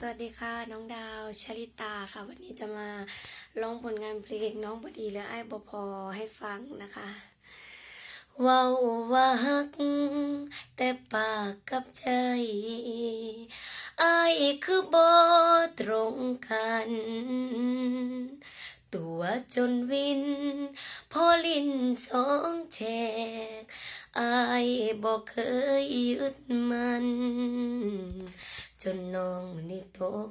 สวัสดีค่ะ น้องดาวชลิตาค่ะ วันนี้จะมาร้องผลงานเพลงน้องบดีและไอ้บพอให้ฟังนะคะว้าว่าฮัก แต่ปากกับใจไอ้คือบอตรงกัน ตัวจนวิน พอลินสองแฉก อายบอกเคยยึดมัน จนน้องนี่ตก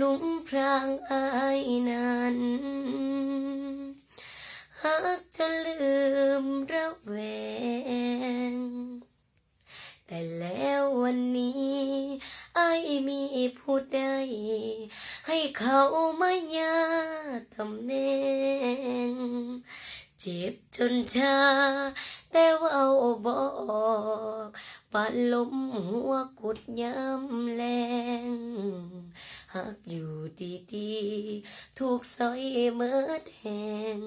ลุมพรางอายนั้นหักจะลืมระแวง แต่แล้ววันนี้ไอายมีผู้ใดให้เขามายาตำแหน่ง เจ็บจนชา แต่ว่าบอกปานลมหัวกุดย้ำแรงหักอยู่ดีๆถูกซอยเมิดแหง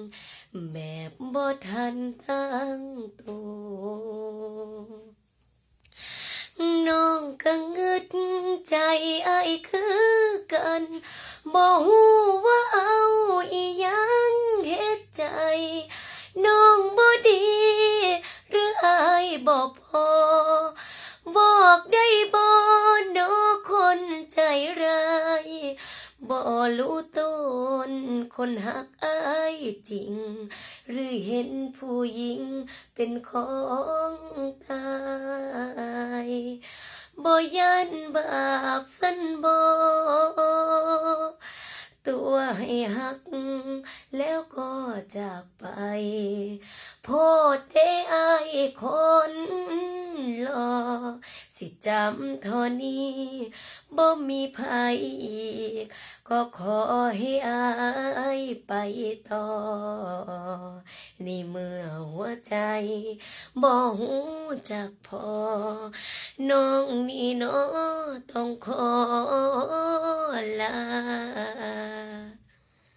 แบบบ่ทันตั้งตัวน้องก็งึดใจไอ้คือกันบ่ฮู้ พอ บอกได้บ่นอคนใจร้ายบ่รู้ต้นคนหักอายจริง หรือเห็นผู้หญิงเป็นของตายบ่ยันบาปสันบ่ ตัวให้หัก แล้วก็จากไป โพดเทอายคนหลอสิจำทอนี้บ่มีภัยอีก ก็ขอให้อายไปต่อ นี่เมื่อหัวใจบ่หูจักพอ น้องนี่น้อต้องขอลา